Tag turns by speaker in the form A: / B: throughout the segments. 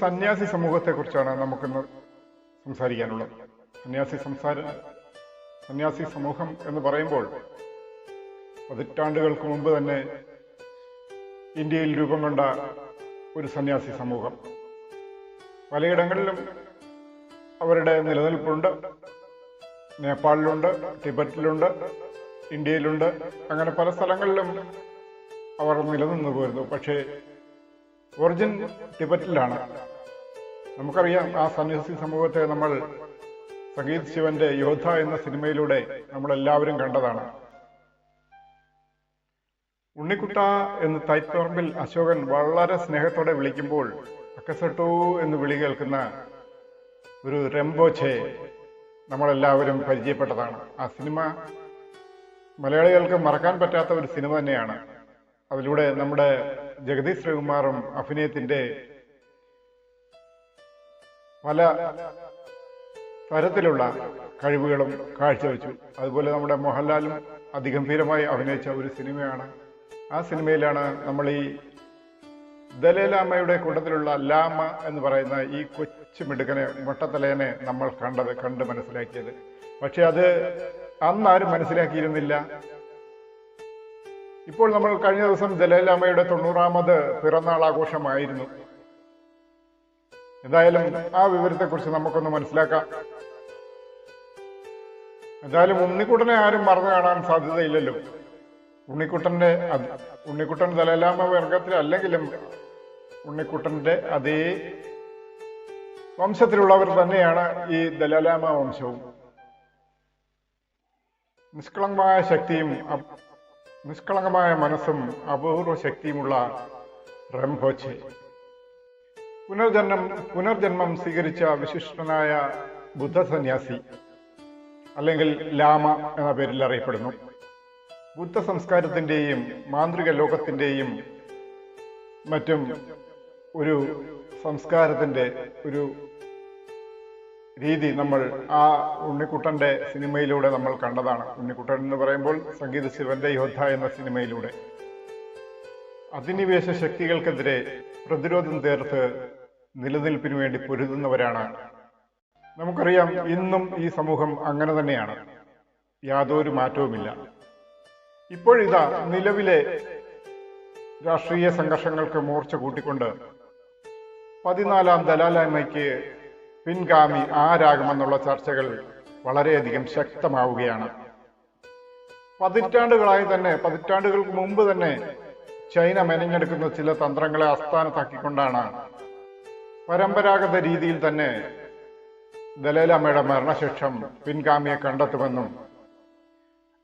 A: സന്യാസി സമൂഹത്തെക്കുറിച്ചാണ് നമുക്കിന്ന് സംസാരിക്കാനുള്ളത്. സന്യാസി സംസാര സന്യാസി സമൂഹം എന്ന് പറയുമ്പോൾ പതിറ്റാണ്ടുകൾക്ക് മുമ്പ് തന്നെ ഇന്ത്യയിൽ രൂപം കൊണ്ട ഒരു സന്യാസി സമൂഹം. പലയിടങ്ങളിലും അവരുടെ നിലനിൽപ്പുണ്ട്. നേപ്പാളിലുണ്ട് ടിബറ്റിലുണ്ട് ഇന്ത്യയിലുണ്ട്. അങ്ങനെ പല സ്ഥലങ്ങളിലും അവർ നിലനിന്നു പോയിരുന്നു പക്ഷേ ഒറിജിൻ ടിബറ്റിലാണ്. നമുക്കറിയാം ആ സന്യാസി സമൂഹത്തെ നമ്മൾ സംഗീത് ശിവന്റെ യോദ്ധ എന്ന സിനിമയിലൂടെ നമ്മളെല്ലാവരും കണ്ടതാണ്. ഉണ്ണിക്കുട്ട എന്ന് തൈത്തോറമ്പിൽ അശോകൻ വളരെ സ്നേഹത്തോടെ വിളിക്കുമ്പോൾ അക്കസട്ടു എന്ന് വിളി കേൾക്കുന്ന ഒരു റെംബോച്ചെ നമ്മളെല്ലാവരും പരിചയപ്പെട്ടതാണ്. ആ സിനിമ മലയാളികൾക്ക് മറക്കാൻ പറ്റാത്ത ഒരു സിനിമ തന്നെയാണ്. അതിലൂടെ നമ്മുടെ ജഗദീഷ് ശ്രീകുമാറും അഭിനയത്തിന്റെ പല തരത്തിലുള്ള കഴിവുകളും കാഴ്ചവെച്ചു. അതുപോലെ നമ്മുടെ മോഹൻലാലും അതിഗംഭീരമായി അഭിനയിച്ച ഒരു സിനിമയാണ്. ആ സിനിമയിലാണ് നമ്മൾ ഈ ദലൈലാമയുടെ കൂട്ടത്തിലുള്ള ലാമ എന്ന് പറയുന്ന ഈ കൊച്ചു മിടുക്കനെ മുട്ടത്തലേനെ നമ്മൾ കണ്ടത് കണ്ട് മനസ്സിലാക്കിയത്. പക്ഷെ അത് അന്നാരും മനസ്സിലാക്കിയിരുന്നില്ല. ഇപ്പോൾ നമ്മൾ കഴിഞ്ഞ ദിവസം ദലൈലാമയുടെ തൊണ്ണൂറാമത് പിറന്നാൾ ആഘോഷമായിരുന്നു. എന്തായാലും ആ വിവരത്തെക്കുറിച്ച് നമുക്കൊന്ന് മനസ്സിലാക്കാം. എന്തായാലും ഉണ്ണിക്കുട്ടനെ ആരും മറന്നു കാണാൻ സാധ്യതയില്ലല്ലോ. ഉണ്ണിക്കുട്ടന്റെ ഉണ്ണിക്കുട്ടൻ ദലൈലാമ വർഗത്തിൽ അല്ലെങ്കിലും ഉണ്ണിക്കുട്ടന്റെ അതേ വംശത്തിലുള്ളവർ തന്നെയാണ് ഈ ദലൈലാമ വംശവും. നിഷ്കളങ്കമായ ശക്തിയും നിഷ്കളങ്കമായ മനസ്സും അപൂർവ ശക്തിയുമുള്ള റംഭോച്ചെ. പുനർജന്മം പുനർജന്മം സ്വീകരിച്ച വിശിഷ്ടനായ ബുദ്ധസന്യാസി അല്ലെങ്കിൽ ലാമ എന്ന പേരിൽ അറിയപ്പെടുന്നു. ബുദ്ധ സംസ്കാരത്തിന്റെയും മാന്ത്രിക ലോകത്തിന്റെയും മറ്റും ഒരു സംസ്കാരത്തിന്റെ ഒരു രീതി നമ്മൾ ആ ഉണ്ണിക്കുട്ടന്റെ സിനിമയിലൂടെ നമ്മൾ കണ്ടതാണ്. ഉണ്ണിക്കുട്ടൻ എന്ന് പറയുമ്പോൾ സംഗീത ശിവന്റെ യോദ്ധ എന്ന സിനിമയിലൂടെ. അധിനിവേശ ശക്തികൾക്കെതിരെ പ്രതിരോധം തീർത്ത് നിലനിൽപ്പിന് വേണ്ടി പൊരുതുന്നവരാണ്. നമുക്കറിയാം ഇന്നും ഈ സമൂഹം അങ്ങനെ തന്നെയാണ്. യാതൊരു മാറ്റവുമില്ല. ഇപ്പോഴിതാ നിലവിലെ രാഷ്ട്രീയ സംഘർഷങ്ങൾക്ക് മൂർച്ച കൂട്ടിക്കൊണ്ട് പതിനാലാം ദലാലായ്മയ്ക്ക് പിൻഗാമി ആരാകുമെന്നുള്ള ചർച്ചകൾ വളരെയധികം ശക്തമാവുകയാണ്. പതിറ്റാണ്ടുകളായി തന്നെ പതിറ്റാണ്ടുകൾക്ക് മുമ്പ് തന്നെ ചൈന മെനഞ്ഞെടുക്കുന്ന ചില തന്ത്രങ്ങളെ അസ്ഥാനത്താക്കിക്കൊണ്ടാണ് പരമ്പരാഗത രീതിയിൽ തന്നെ ദലൈലാമയുടെ മരണശേഷം പിൻഗാമിയെ കണ്ടെത്തുമെന്നും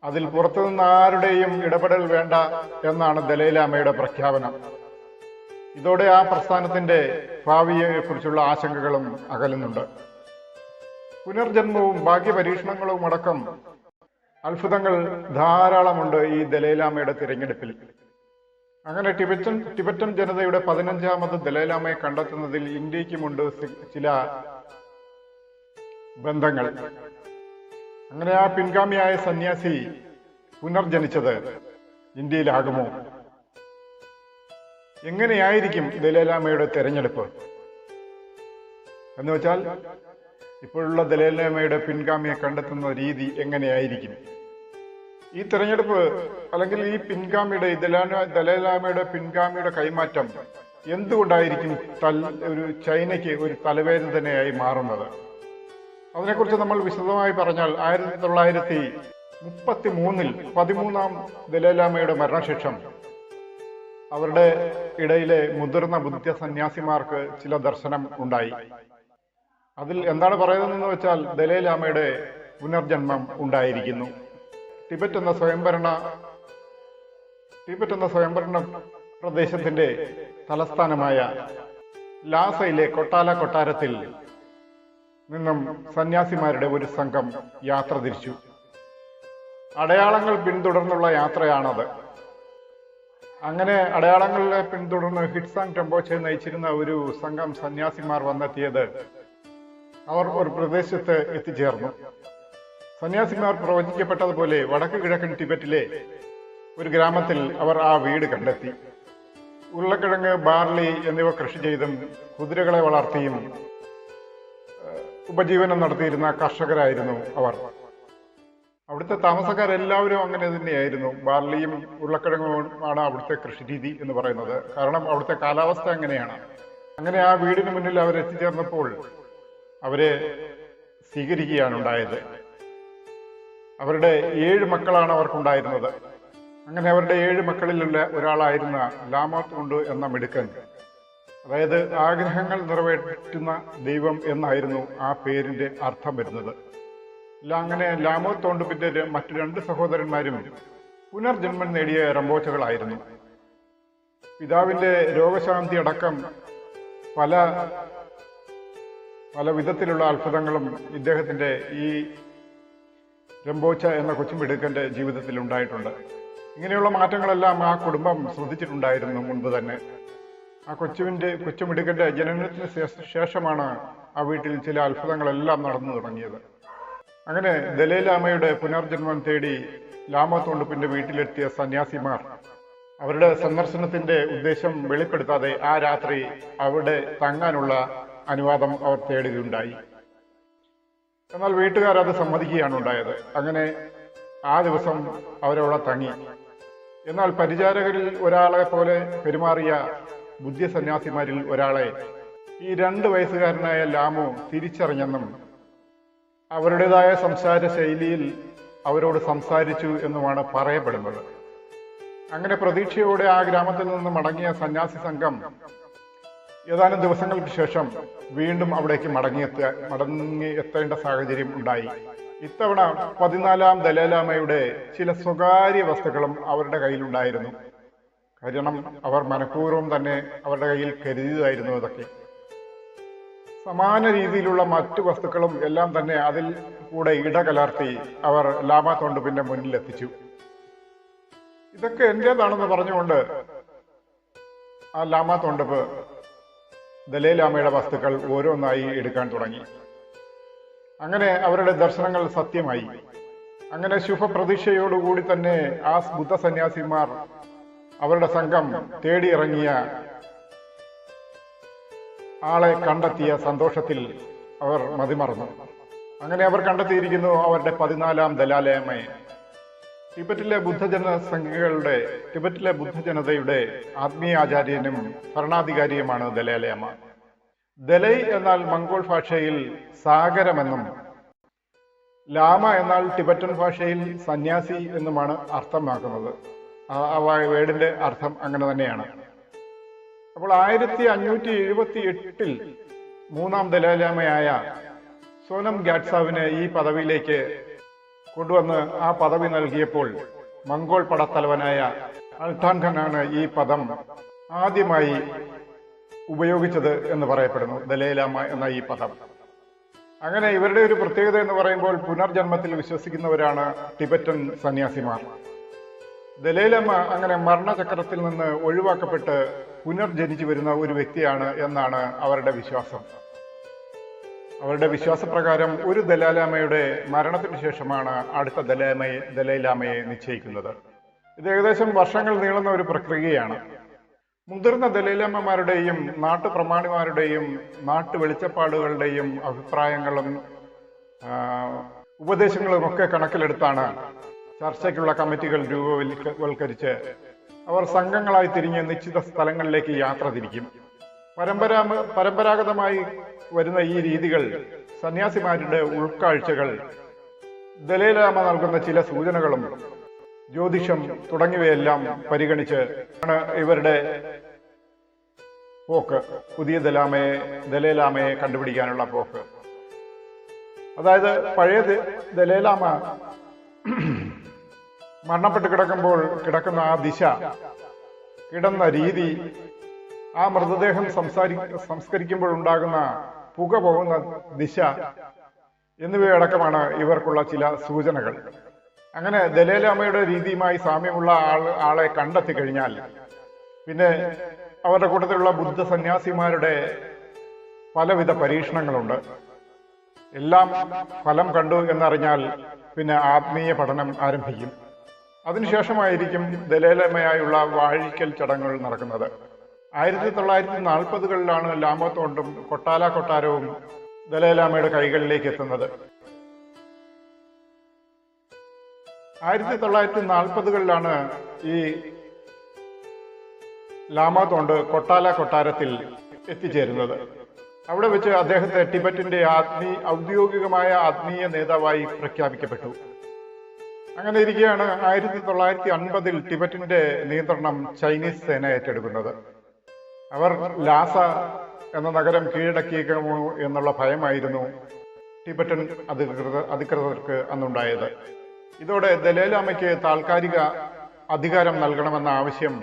A: അതിൽ പുറത്തുനിന്ന് ആരുടെയും ഇടപെടൽ വേണ്ട എന്നാണ് ദലൈലാമയുടെ പ്രഖ്യാപനം. ഇതോടെ ആ പ്രസ്ഥാനത്തിന്റെ ഭാവിയെക്കുറിച്ചുള്ള ആശങ്കകളും അകലുന്നുണ്ട്. പുനർജന്മവും ഭാഗ്യപരീക്ഷണങ്ങളും അടക്കം അത്ഭുതങ്ങൾ ധാരാളമുണ്ട് ഈ ദലൈലാമയുടെ തിരഞ്ഞെടുപ്പിൽ. അങ്ങനെ ടിബറ്റൻ ടിബറ്റൻ ജനതയുടെ പതിനഞ്ചാമത് ദലൈലാമയെ കണ്ടെത്തുന്നതിൽ ഇന്ത്യക്കുമുണ്ട് ചില ബന്ധങ്ങൾ. അങ്ങനെ ആ പിൻഗാമിയായ സന്യാസി പുനർജനിച്ചത് ഇന്ത്യയിലാകുമോ? എങ്ങനെയായിരിക്കും ദലൈലാമയുടെ തെരഞ്ഞെടുപ്പ്? എന്ന് വെച്ചാൽ ഇപ്പോഴുള്ള ദലൈലാമയുടെ പിൻഗാമിയെ കണ്ടെത്തുന്ന രീതി എങ്ങനെയായിരിക്കും? ഈ തെരഞ്ഞെടുപ്പ് അല്ലെങ്കിൽ ഈ പിൻഗാമിയുടെ ദലാന ദലൈലാമയുടെ പിൻഗാമിയുടെ കൈമാറ്റം എന്തുകൊണ്ടായിരിക്കും തൽ ഒരു ചൈനയ്ക്ക് ഒരു തലവേദന തന്നെയായി മാറുന്നത്? അതിനെക്കുറിച്ച് നമ്മൾ വിശദമായി പറഞ്ഞാൽ ആയിരത്തി തൊള്ളായിരത്തി മുപ്പത്തി മൂന്നിൽ പതിമൂന്നാം ദലൈലാമയുടെ മരണശേഷം അവരുടെ ഇടയിലെ മുതിർന്ന ബുദ്ധ സന്യാസിമാർക്ക് ചില ദർശനം ഉണ്ടായി. അതിൽ എന്താണ് പറയുന്നതെന്ന് വെച്ചാൽ ദലൈലാമയുടെ പുനർജന്മം ഉണ്ടായിരിക്കുന്നു. ടിബറ്റ് എന്ന സ്വയംഭരണ ടിബറ്റ് എന്ന സ്വയംഭരണ പ്രദേശത്തിന്റെ തലസ്ഥാനമായ ലാസയിലെ കൊട്ടാല കൊട്ടാരത്തിൽ നിന്നും സന്യാസിമാരുടെ ഒരു സംഘം യാത്ര തിരിച്ചു. അടയാളങ്ങൾ പിന്തുടർന്നുള്ള യാത്രയാണത്. അങ്ങനെ അടയാളങ്ങളെ പിന്തുടർന്ന് ഹിറ്റ്സാങ് ടെമ്പോച്ചെ നയിച്ചിരുന്ന ഒരു സംഘം സന്യാസിമാർ വന്നെത്തിയത് അവർ ഒരു പ്രദേശത്ത് എത്തിച്ചേർന്നു. സന്യാസിമാർ പ്രവചിക്കപ്പെട്ടതുപോലെ വടക്ക് കിഴക്കൻ ടിബറ്റിലെ ഒരു ഗ്രാമത്തിൽ അവർ ആ വീട് കണ്ടെത്തി. ഉരുളക്കിഴങ്ങ് ബാർലി എന്നിവ കൃഷി ചെയ്തും കുതിരകളെ വളർത്തിയും ഉപജീവനം നടത്തിയിരുന്ന കർഷകരായിരുന്നു അവർ. അവിടുത്തെ താമസക്കാരെല്ലാവരും അങ്ങനെ തന്നെയായിരുന്നു. ബാർലിയും ഉരുളക്കിഴങ്ങും ആണ് അവിടുത്തെ കൃഷി രീതി എന്ന് പറയുന്നത്. കാരണം അവിടുത്തെ കാലാവസ്ഥ അങ്ങനെയാണ്. അങ്ങനെ ആ വീടിന് മുന്നിൽ അവർ എത്തിച്ചേർന്നപ്പോൾ അവരെ സ്വീകരിക്കുകയാണ് ഉണ്ടായത്. അവരുടെ ഏഴ് മക്കളാണ് അവർക്കുണ്ടായിരുന്നത്. അങ്ങനെ അവരുടെ ഏഴ് മക്കളിലുള്ള ഒരാളായിരുന്ന ലാമാത്ത് കൊണ്ട് എന്ന മിടുക്കൻ. അതായത് ആഗ്രഹങ്ങൾ നിറവേറ്റുന്ന ദൈവം എന്നായിരുന്നു ആ പേരിന്റെ അർത്ഥം വരുന്നത്. ല- അങ്ങനെ ലാമോത്തോണ്ട് പിന്നെ മറ്റു രണ്ട് സഹോദരന്മാരും പുനർജന്മം നേടിയ റംബോച്ചകളായിരുന്നു പിതാവിന്റെ രോഗശാന്തി അടക്കം പല പല വിധത്തിലുള്ള അത്ഭുതങ്ങളും ഇദ്ദേഹത്തിന്റെ ഈ രംബോച്ച എന്ന കൊച്ചുമിടുക്കന്റെ ജീവിതത്തിൽ ഉണ്ടായിട്ടുണ്ട്. ഇങ്ങനെയുള്ള മാറ്റങ്ങളെല്ലാം ആ കുടുംബം ശ്രദ്ധിച്ചിട്ടുണ്ടായിരുന്നു മുൻപ് തന്നെ. ആ കൊച്ചുവിന്റെ കൊച്ചുമിടുക്കന്റെ ജനനത്തിന് ശേഷ- ശേഷമാണ് ആ വീട്ടിൽ ചില അത്ഭുതങ്ങളെല്ലാം നടന്നു തുടങ്ങിയത്. അങ്ങനെ ദലൈലാമയുടെ പുനർജന്മം തേടി ലാമത്തോണ്ടുപ്പിന്റെ വീട്ടിലെത്തിയ സന്യാസിമാർ അവരുടെ സന്ദർശനത്തിന്റെ ഉദ്ദേശം വെളിപ്പെടുത്താതെ ആ രാത്രി അവിടെ തങ്ങാനുള്ള അനുവാദം അവർ തേടുകയുണ്ടായി. എന്നാൽ വീട്ടുകാർ അത് സമ്മതിക്കുകയാണ് ഉണ്ടായത്. അങ്ങനെ ആ ദിവസം അവരവിടെ തങ്ങി. എന്നാൽ പരിചാരകരിൽ ഒരാളെ പോലെ പെരുമാറിയ ബുദ്ധിസന്യാസിമാരിൽ ഒരാളെ ഈ രണ്ട് വയസ്സുകാരനായ ലാമു തിരിച്ചറിഞ്ഞെന്നും അവരുടേതായ സംസാര ശൈലിയിൽ അവരോട് സംസാരിച്ചു എന്നുമാണ് പറയപ്പെടുന്നത്. അങ്ങനെ പ്രതീക്ഷയോടെ ആ ഗ്രാമത്തിൽ നിന്ന് മടങ്ങിയ സന്യാസി സംഘം ഏതാനും ദിവസങ്ങൾക്ക് ശേഷം വീണ്ടും അവിടേക്ക് മടങ്ങിയെത്ത മടങ്ങി എത്തേണ്ട സാഹചര്യം ഉണ്ടായി. ഇത്തവണ പതിനാലാം ദലൈലാമയുടെ ചില സ്വകാര്യ വസ്തുക്കളും അവരുടെ കയ്യിലുണ്ടായിരുന്നു. കാരണം അവർ മനഃപൂർവം തന്നെ അവരുടെ കയ്യിൽ കരുതിയതായിരുന്നു അതൊക്കെ. സമാന രീതിയിലുള്ള മറ്റു വസ്തുക്കളും എല്ലാം തന്നെ അതിൽ കൂടെ ഇടകലർത്തി അവർ ലാമ തോണ്ടുപിന്റെ മുന്നിൽ എത്തിച്ചു. ഇതൊക്കെ എന്റേതാണെന്ന് പറഞ്ഞുകൊണ്ട് ആ ലാമ തോണ്ടപ്പ് ദലൈലാമയുടെ വസ്തുക്കൾ ഓരോന്നായി എടുക്കാൻ തുടങ്ങി. അങ്ങനെ അവരുടെ ദർശനങ്ങൾ സത്യമായി. അങ്ങനെ ശുഭപ്രതീക്ഷയോടുകൂടി തന്നെ ആ ബുദ്ധ സന്യാസിമാർ അവരുടെ സംഘം തേടിയിറങ്ങിയ ആളെ കണ്ടെത്തിയ സന്തോഷത്തിൽ അവർ മതിമറന്നു. അങ്ങനെ അവർ കണ്ടെത്തിയിരിക്കുന്നു അവരുടെ പതിനാലാം ദലാലയമയെ ടിബറ്റിലെ ബുദ്ധജന സംഘങ്ങളുടെ ടിബറ്റിലെ ബുദ്ധജനതയുടെ ആത്മീയാചാര്യനും ഭരണാധികാരിയുമാണ് ദലാലയമ്മ ദലൈ എന്നാൽ മംഗോൾ ഭാഷയിൽ സാഗരമെന്നും ലാമ എന്നാൽ ടിബറ്റൻ ഭാഷയിൽ സന്യാസി എന്നുമാണ് അർത്ഥമാക്കുന്നത്. ആ- വേടിന്റെ അർത്ഥം അങ്ങനെ തന്നെയാണ്. അപ്പോൾ ആയിരത്തി അഞ്ഞൂറ്റി എഴുപത്തി എട്ടിൽ മൂന്നാം ദലൈലാമയായ സോനം ഗാഡ്സാവിന് ഈ പദവിയിലേക്ക് കൊണ്ടുവന്ന് ആ പദവി നൽകിയപ്പോൾ മംഗോൾ പടത്തലവനായ അൽത്താൻ ഖാനാണ് ഈ പദം ആദ്യമായി ഉപയോഗിച്ചത് എന്ന് പറയപ്പെടുന്നു. ദലൈലാമ എന്ന ഈ പദം. അങ്ങനെ ഇവരുടെ ഒരു പ്രത്യേകത എന്ന് പറയുമ്പോൾ പുനർജന്മത്തിൽ വിശ്വസിക്കുന്നവരാണ് ടിബറ്റൻ സന്യാസിമാർ. ദലൈലമ്മ അങ്ങനെ മരണചക്രത്തിൽ നിന്ന് ഒഴിവാക്കപ്പെട്ട് പുനർജനിച്ചു വരുന്ന ഒരു വ്യക്തിയാണ് എന്നാണ് അവരുടെ വിശ്വാസം. അവരുടെ വിശ്വാസപ്രകാരം ഒരു ദലാലാമയുടെ മരണത്തിന് ശേഷമാണ് അടുത്ത ദലാമയെ ദലൈലാമയെ നിശ്ചയിക്കുന്നത്. ഇത് ഏകദേശം വർഷങ്ങൾ നീളുന്ന ഒരു പ്രക്രിയയാണ്. മുതിർന്ന ദലൈലാമ്മമാരുടെയും നാട്ടുപ്രമാണിമാരുടെയും നാട്ടു വെളിച്ചപ്പാടുകളുടെയും അഭിപ്രായങ്ങളും ഉപദേശങ്ങളും ഒക്കെ കണക്കിലെടുത്താണ് ചർച്ചയ്ക്കുള്ള കമ്മിറ്റികൾ രൂപവൽക്കരിച്ച് അവർ സംഘങ്ങളായി തിരിഞ്ഞ് നിശ്ചിത സ്ഥലങ്ങളിലേക്ക് യാത്ര തിരിക്കും. പരമ്പരാ പരമ്പരാഗതമായി വരുന്ന ഈ രീതികൾ സന്യാസിമാരുടെ ഉൾക്കാഴ്ചകൾ ദലൈലാമ നൽകുന്ന ചില സൂചനകളും ജ്യോതിഷം തുടങ്ങിയവയെല്ലാം പരിഗണിച്ച് ആണ് ഇവരുടെ പോക്ക്. പുതിയ ദലാമയെ ദലൈലാമയെ കണ്ടുപിടിക്കാനുള്ള പോക്ക്. അതായത് പഴയ ദലൈലാമ മരണപ്പെട്ട് കിടക്കുമ്പോൾ കിടക്കുന്ന ആ ദിശ കിടന്ന രീതി ആ മൃതദേഹം സംസാരി സംസ്കരിക്കുമ്പോൾ ഉണ്ടാകുന്ന പുക പോകുന്ന ദിശ എന്നിവയടക്കമാണ് ഇവർക്കുള്ള ചില സൂചനകൾ. അങ്ങനെ ദലേലാമയുടെ രീതിയുമായി സാമ്യമുള്ള ആൾ ആളെ കണ്ടെത്തി കഴിഞ്ഞാൽ പിന്നെ അവരുടെ കൂട്ടത്തിലുള്ള ബുദ്ധ സന്യാസിമാരുടെ പലവിധ പരീക്ഷണങ്ങളുണ്ട്. എല്ലാം ഫലം കണ്ടു എന്നറിഞ്ഞാൽ പിന്നെ ആത്മീയ പഠനം ആരംഭിക്കും. അതിനുശേഷമായിരിക്കും ദലേലമയായുള്ള വാഴിക്കൽ ചടങ്ങുകൾ നടക്കുന്നത്. ആയിരത്തി തൊള്ളായിരത്തി നാൽപ്പതുകളിലാണ് ലാമ്പത്തോണ്ടും കൊട്ടാല കൊട്ടാരവും ദലൈലാമയുടെ കൈകളിലേക്ക് എത്തുന്നത്. ആയിരത്തി തൊള്ളായിരത്തി നാൽപ്പതുകളിലാണ് ഈ ലാമത്തോണ്ട് കൊട്ടാല കൊട്ടാരത്തിൽ എത്തിച്ചേരുന്നത്. അവിടെ വെച്ച് അദ്ദേഹത്തെ ടിബറ്റിന്റെ ആത്മീ ഔദ്യോഗികമായ ആത്മീയ നേതാവായി പ്രഖ്യാപിക്കപ്പെട്ടു. അങ്ങനെ ഇരിക്കുകയാണ് ആയിരത്തി തൊള്ളായിരത്തി അൻപതിൽ ടിബറ്റിന്റെ നിയന്ത്രണം ചൈനീസ് സേന ഏറ്റെടുക്കുന്നത്. അവർ ലാസ എന്ന നഗരം കീഴടക്കിയേക്കുമോ എന്നുള്ള ഭയമായിരുന്നു ടിബറ്റൻ അധികൃത അധികൃതർക്ക് അന്നുണ്ടായത്. ഇതോടെ ദലേലാമയ്ക്ക് താൽക്കാലിക അധികാരം നൽകണമെന്ന ആവശ്യം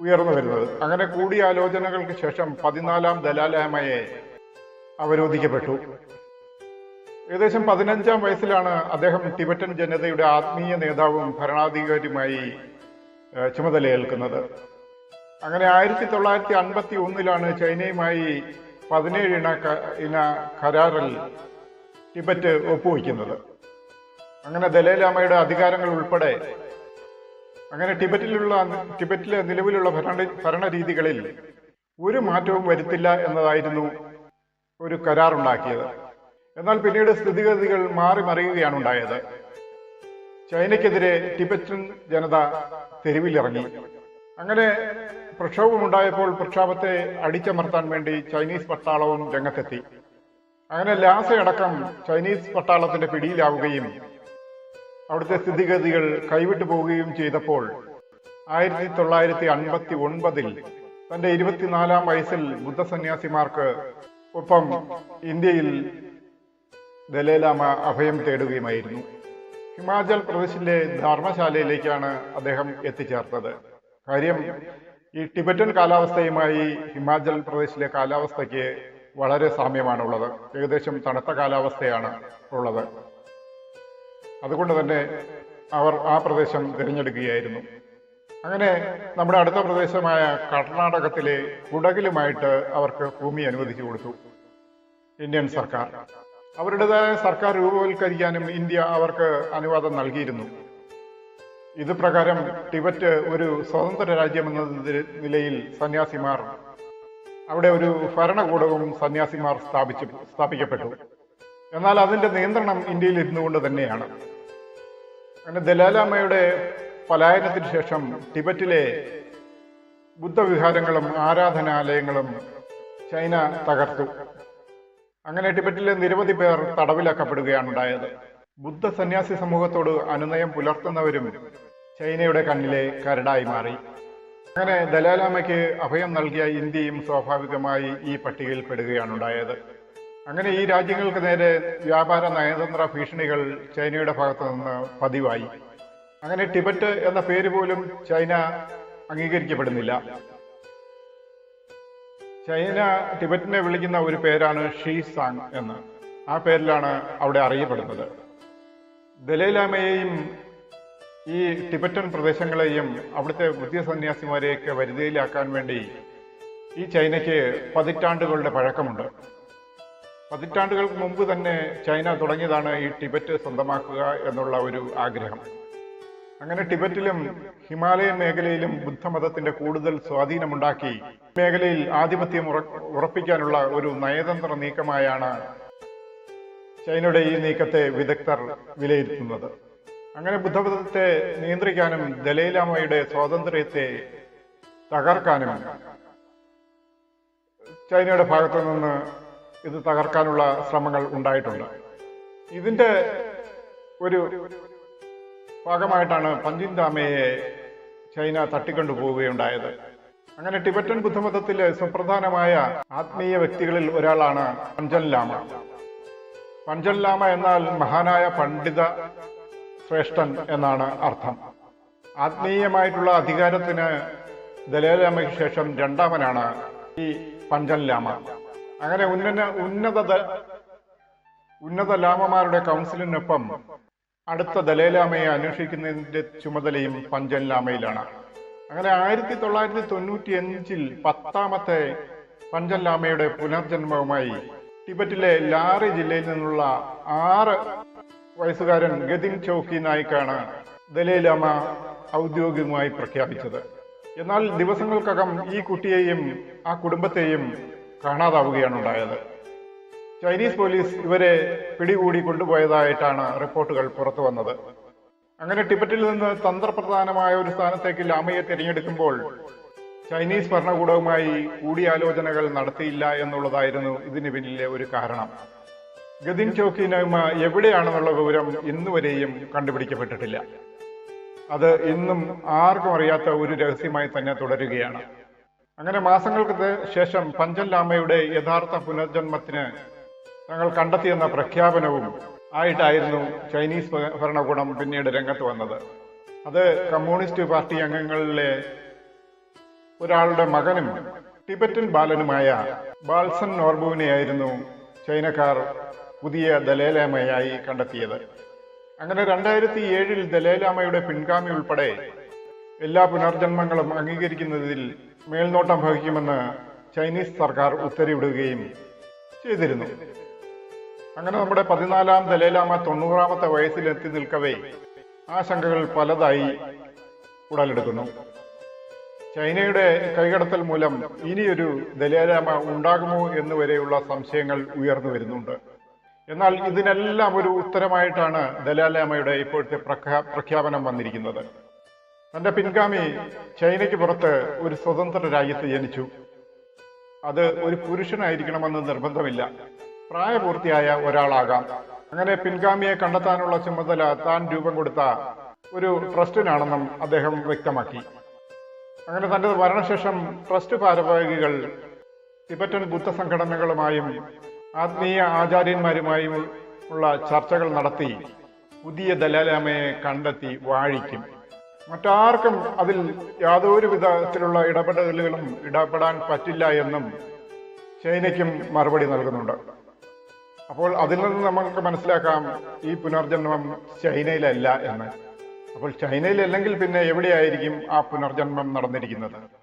A: ഉയർന്നു വരുന്നത്. അങ്ങനെ കൂടിയാലോചനകൾക്ക് ശേഷം പതിനാലാം ദലാലാമയെ അവരോധിക്കപ്പെട്ടു. ഏകദേശം പതിനഞ്ചാം വയസ്സിലാണ് അദ്ദേഹം ടിബറ്റൻ ജനതയുടെ ആത്മീയ നേതാവും ഭരണാധികാരിയുമായി ചുമതലയേൽക്കുന്നത്. അങ്ങനെ ആയിരത്തി തൊള്ളായിരത്തി അൻപത്തി ഒന്നിലാണ് ചൈനയുമായി പതിനേഴ് ഇന ഇന കരാറിൽ ടിബറ്റ് ഒപ്പുവയ്ക്കുന്നത് അങ്ങനെ ദലൈലാമയുടെ അധികാരങ്ങൾ ഉൾപ്പെടെ അങ്ങനെ ടിബറ്റിലുള്ള ടിബറ്റിലെ നിലവിലുള്ള ഭരണ ഭരണരീതികളിൽ ഒരു മാറ്റവും വരുത്തില്ല എന്നതായിരുന്നു ഒരു കരാറുണ്ടാക്കിയത്. എന്നാൽ പിന്നീട് സ്ഥിതിഗതികൾ മാറി മറിയുകയാണ് ഉണ്ടായത്. ചൈനയ്ക്കെതിരെ ടിബറ്റൻ ജനത തെരുവിലിറങ്ങി. അങ്ങനെ പ്രക്ഷോഭമുണ്ടായപ്പോൾ പ്രക്ഷോഭത്തെ അടിച്ചമർത്താൻ വേണ്ടി ചൈനീസ് പട്ടാളവും രംഗത്തെത്തി. അങ്ങനെ ലാസയടക്കം ചൈനീസ് പട്ടാളത്തിന്റെ പിടിയിലാവുകയും അവിടുത്തെ സ്ഥിതിഗതികൾ കൈവിട്ടു പോവുകയും ചെയ്തപ്പോൾ ആയിരത്തി തൊള്ളായിരത്തി അൻപത്തി ഒൻപതിൽ തന്റെ ഇരുപത്തിനാലാം വയസ്സിൽ ബുദ്ധസന്യാസിമാർക്ക് ഒപ്പം ഇന്ത്യയിൽ ദലൈലാമ അഭയം തേടുകയുമായിരുന്നു. ഹിമാചൽ പ്രദേശിലെ ധർമ്മശാലയിലേക്കാണ് അദ്ദേഹം എത്തിച്ചേർത്തത്. കാര്യം ഈ ടിബറ്റൻ കാലാവസ്ഥയുമായി ഹിമാചൽ പ്രദേശിലെ കാലാവസ്ഥയ്ക്ക് വളരെ സാമ്യമാണുള്ളത്. ഏകദേശം തണുത്ത കാലാവസ്ഥയാണ് ഉള്ളത്. അതുകൊണ്ട് തന്നെ അവർ ആ പ്രദേശം തിരഞ്ഞെടുക്കുകയായിരുന്നു. അങ്ങനെ നമ്മുടെ അടുത്ത പ്രദേശമായ കർണാടകത്തിലെ കുടകിലുമായിട്ട് അവർക്ക് ഭൂമി അനുവദിച്ചു കൊടുത്തു. ഇന്ത്യൻ സർക്കാർ. അവരുടേതായ സർക്കാർ രൂപവൽക്കരിക്കാനും ഇന്ത്യ അവർക്ക് അനുവാദം നൽകിയിരുന്നു. ഇത് പ്രകാരം ടിബറ്റ് ഒരു സ്വതന്ത്ര രാജ്യമെന്ന നിലയിൽ സന്യാസിമാർ അവിടെ ഒരു ഭരണകൂടവും സന്യാസിമാർ സ്ഥാപിച്ചു സ്ഥാപിക്കപ്പെട്ടു. എന്നാൽ അതിന്റെ നിയന്ത്രണം ഇന്ത്യയിൽ ഇരുന്നുകൊണ്ട് തന്നെയാണ്. അങ്ങനെ ദലാലാമയുടെ പലായനത്തിന് ശേഷം ടിബറ്റിലെ ബുദ്ധവിഹാരങ്ങളും ആരാധനാലയങ്ങളും ചൈന തകർത്തു. അങ്ങനെ ടിബറ്റിലെ നിരവധി പേർ തടവിലാക്കപ്പെടുകയാണ് ഉണ്ടായത്. ബുദ്ധ സന്യാസി സമൂഹത്തോട് അനുനയം പുലർത്തുന്നവരും ചൈനയുടെ കണ്ണിലെ കരടായി മാറി. അങ്ങനെ ദലാലാമയ്ക്ക് അഭയം നൽകിയ ഇന്ത്യയും സ്വാഭാവികമായി ഈ പട്ടികയിൽ പെടുകയാണ് ഉണ്ടായത് അങ്ങനെ ഈ രാജ്യങ്ങൾക്ക് നേരെ വ്യാപാര നയതന്ത്ര ഭീഷണികൾ ചൈനയുടെ ഭാഗത്തു നിന്ന് പതിവായി. അങ്ങനെ ടിബറ്റ് എന്ന പേര് പോലും ചൈന അംഗീകരിക്കപ്പെടുന്നില്ല. ചൈന ടിബറ്റിനെ വിളിക്കുന്ന ഒരു പേരാണ് ഷീ സാങ് എന്ന്. ആ പേരിലാണ് അവിടെ അറിയപ്പെടുന്നത്. ദലൈലാമയെയും ഈ ടിബറ്റൻ പ്രദേശങ്ങളെയും അവിടുത്തെ ബുദ്ധ സന്യാസിമാരെയൊക്കെ വരുതിയിലാക്കാൻ വേണ്ടി ഈ ചൈനയ്ക്ക് പതിറ്റാണ്ടുകളുടെ പഴക്കമുണ്ട്. പതിറ്റാണ്ടുകൾക്ക് മുമ്പ് തന്നെ ചൈന തുടങ്ങിയതാണ് ഈ ടിബറ്റ് സ്വന്തമാക്കുക എന്നുള്ള ഒരു ആഗ്രഹം. അങ്ങനെ ടിബറ്റിലും ഹിമാലയ മേഖലയിലും ബുദ്ധമതത്തിന്റെ കൂടുതൽ സ്വാധീനമുണ്ടാക്കി മേഖലയിൽ ആധിപത്യം ഉറപ്പിക്കാനുള്ള ഒരു നയതന്ത്ര നീക്കമായാണ് ചൈനയുടെ ഈ നീക്കത്തെ വിദഗ്ധർ വിലയിരുത്തുന്നത്. അങ്ങനെ ബുദ്ധമതത്തെ നിയന്ത്രിക്കാനും ദലൈലാമയുടെ സ്വാതന്ത്ര്യത്തെ തകർക്കാനും ചൈനയുടെ ഭാഗത്തു നിന്ന് ഇത് തകർക്കാനുള്ള ശ്രമങ്ങൾ ഉണ്ടായിട്ടുണ്ട്. ഇതിന്റെ ഒരു ഭാഗമായിട്ടാണ് പഞ്ചിൻദാമയെ ചൈന തട്ടിക്കൊണ്ടു പോവുകയുണ്ടായത്. അങ്ങനെ ടിബറ്റൻ ബുദ്ധമതത്തിലെ സുപ്രധാനമായ ആത്മീയ വ്യക്തികളിൽ ഒരാളാണ് പഞ്ചൻ ലാമ. പഞ്ചൻ ലാമ എന്നാൽ മഹാനായ പണ്ഡിത ശ്രേഷ്ഠൻ എന്നാണ് അർത്ഥം. ആത്മീയമായിട്ടുള്ള അധികാരത്തിന് ദലൈലാമയ്ക്ക് ശേഷം രണ്ടാമനാണ് ഈ പഞ്ചൻ ലാമ അങ്ങനെ ഉന്നത ഉന്നത ഉന്നത ലാമമാരുടെ കൗൺസിലിനൊപ്പം അടുത്ത ദലൈലാമയെ അന്വേഷിക്കുന്നതിന്റെ ചുമതലയും പഞ്ചൻ ലാമയിലാണ് അങ്ങനെ ആയിരത്തി തൊള്ളായിരത്തി തൊണ്ണൂറ്റി അഞ്ചിൽ പത്താമത്തെ പഞ്ചൻ ലാമയുടെ പുനർജന്മവുമായി ടിബറ്റിലെ ലാറി ജില്ലയിൽ നിന്നുള്ള ആറ് വയസ്സുകാരൻ ഗതിൻ ചൌക്കി നായിക്കാണ് ദലൈലാമ ഔദ്യോഗികമായി പ്രഖ്യാപിച്ചത്. എന്നാൽ ദിവസങ്ങൾക്കകം ഈ കുട്ടിയെയും ആ കുടുംബത്തെയും കാണാതാവുകയാണ് ഉണ്ടായത് ചൈനീസ് പോലീസ് ഇവരെ പിടികൂടി കൊണ്ടുപോയതായിട്ടാണ് റിപ്പോർട്ടുകൾ പുറത്തു വന്നത്. അങ്ങനെ ടിബറ്റിൽ നിന്ന് തന്ത്രപ്രധാനമായ ഒരു സ്ഥാനത്തേക്ക് ലാമയെ തിരഞ്ഞെടുക്കുമ്പോൾ ചൈനീസ് ഭരണകൂടവുമായി കൂടിയാലോചനകൾ നടത്തിയില്ല എന്നുള്ളതായിരുന്നു ഇതിന് പിന്നിലെ ഒരു കാരണം. ഗതിൻ ചോക്കി എവിടെയാണെന്നുള്ള വിവരം ഇന്നുവരെയും കണ്ടുപിടിക്കപ്പെട്ടിട്ടില്ല. അത് ഇന്നും ആർക്കും അറിയാത്ത ഒരു രഹസ്യമായി തന്നെ തുടരുകയാണ്. അങ്ങനെ മാസങ്ങൾക്ക് ശേഷം പഞ്ചൻ ലാമയുടെ യഥാർത്ഥ പുനർജന്മത്തിന് തങ്ങൾ കണ്ടെത്തിയെന്ന പ്രഖ്യാപനവും ആയിട്ടായിരുന്നു ചൈനീസ് ഭരണകൂടം പിന്നീട് രംഗത്ത് വന്നത്. അത് കമ്മ്യൂണിസ്റ്റ് പാർട്ടി അംഗങ്ങളിലെ ഒരാളുടെ മകനും ടിബറ്റൻ ബാലനുമായ ബാൽസൺ നോർബുവിനെയായിരുന്നു ചൈനക്കാർ പുതിയ ദലേലാമയായി കണ്ടെത്തിയത്. അങ്ങനെ രണ്ടായിരത്തി ഏഴിൽ ദലേലാമയുടെ പിൻഗാമി ഉൾപ്പെടെ എല്ലാ പുനർജന്മങ്ങളും അംഗീകരിക്കുന്നതിൽ മേൽനോട്ടം വഹിക്കുമെന്ന് ചൈനീസ് സർക്കാർ ഉത്തരവിടുകയും ചെയ്തിരുന്നു. അങ്ങനെ നമ്മുടെ പതിനാലാം ദലേലാമ തൊണ്ണൂറാമത്തെ വയസ്സിലെത്തി നിൽക്കവേ ആശങ്കകൾ പലതായി ഉടലെടുക്കുന്നു. ചൈനയുടെ കൈകടത്തൽ മൂലം ഇനിയൊരു ദലൈലാമ ഉണ്ടാകുമോ എന്നുവരെയുള്ള സംശയങ്ങൾ ഉയർന്നു വരുന്നുണ്ട്. എന്നാൽ ഇതിനെല്ലാം ഒരു ഉത്തരമായിട്ടാണ് ദലാലാമയുടെ ഇപ്പോഴത്തെ പ്രഖ്യാപനം വന്നിരിക്കുന്നത്. തന്റെ പിൻഗാമി ചൈനയ്ക്ക് പുറത്ത് ഒരു സ്വതന്ത്ര രാജ്യത്ത് ജനിച്ചു. അത് ഒരു പുരുഷനായിരിക്കണമെന്ന് നിർബന്ധമില്ല. പ്രായപൂർത്തിയായ ഒരാളാകാം. അങ്ങനെ പിൻഗാമിയെ കണ്ടെത്താനുള്ള ചുമതല താൻ രൂപം കൊടുത്ത ഒരു ട്രസ്റ്റിനാണെന്നും അദ്ദേഹം വ്യക്തമാക്കി. അങ്ങനെ തന്റെ മരണശേഷം ട്രസ്റ്റ് ഭാരവാഹികൾ ടിബറ്റൻ ബുദ്ധ സംഘടനകളുമായും ആത്മീയ ആചാര്യന്മാരുമായി ഉള്ള ചർച്ചകൾ നടത്തി പുതിയ ദലാലാമയെ കണ്ടെത്തി വാഴിക്കും. മറ്റാർക്കും അതിൽ യാതൊരു വിധത്തിലുള്ള ഇടപെടലുകളും ഇടപെടാൻ പറ്റില്ല എന്നും ചൈനയ്ക്കും മറുപടി നൽകുന്നുണ്ട്. അപ്പോൾ അതിൽ നിന്ന് നമുക്ക് മനസ്സിലാക്കാം ഈ പുനർജന്മം ചൈനയിലല്ല എന്ന്. അപ്പോൾ ചൈനയിലല്ലെങ്കിൽ പിന്നെ എവിടെയായിരിക്കും ആ പുനർജന്മം നടന്നിരിക്കുന്നത്?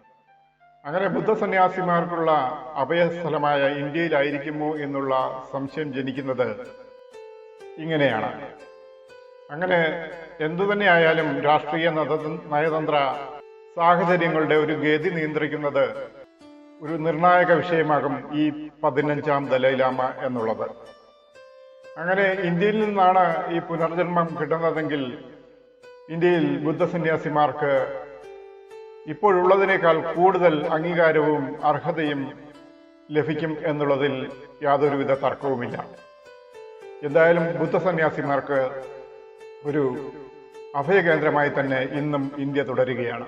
A: അങ്ങനെ ബുദ്ധസന്യാസിമാർക്കുള്ള അഭയസ്ഥലമായ ഇന്ത്യയിലായിരിക്കുമോ എന്നുള്ള സംശയം ജനിക്കുന്നത് ഇങ്ങനെയാണ്. അങ്ങനെ എന്തു തന്നെയായാലും രാഷ്ട്രീയ നയതന്ത്ര സാഹചര്യങ്ങളുടെ ഒരു ഗതി നിയന്ത്രിക്കുന്നത് ഒരു നിർണായക വിഷയമാകും ഈ പതിനഞ്ചാം ദലൈലാമ എന്നുള്ളത്. അങ്ങനെ ഇന്ത്യയിൽ നിന്നാണ് ഈ പുനർജന്മം കിട്ടുന്നതെങ്കിൽ ഇന്ത്യയിൽ ബുദ്ധസന്യാസിമാർക്ക് ഇപ്പോഴുള്ളതിനേക്കാൾ കൂടുതൽ അംഗീകാരവും അർഹതയും ലഭിക്കും എന്നുള്ളതിൽ യാതൊരുവിധ തർക്കവുമില്ല. എന്തായാലും ബുദ്ധസന്യാസിമാർക്ക് ഒരു അഭയകേന്ദ്രമായി തന്നെ ഇന്നും ഇന്ത്യ തുടരുകയാണ്.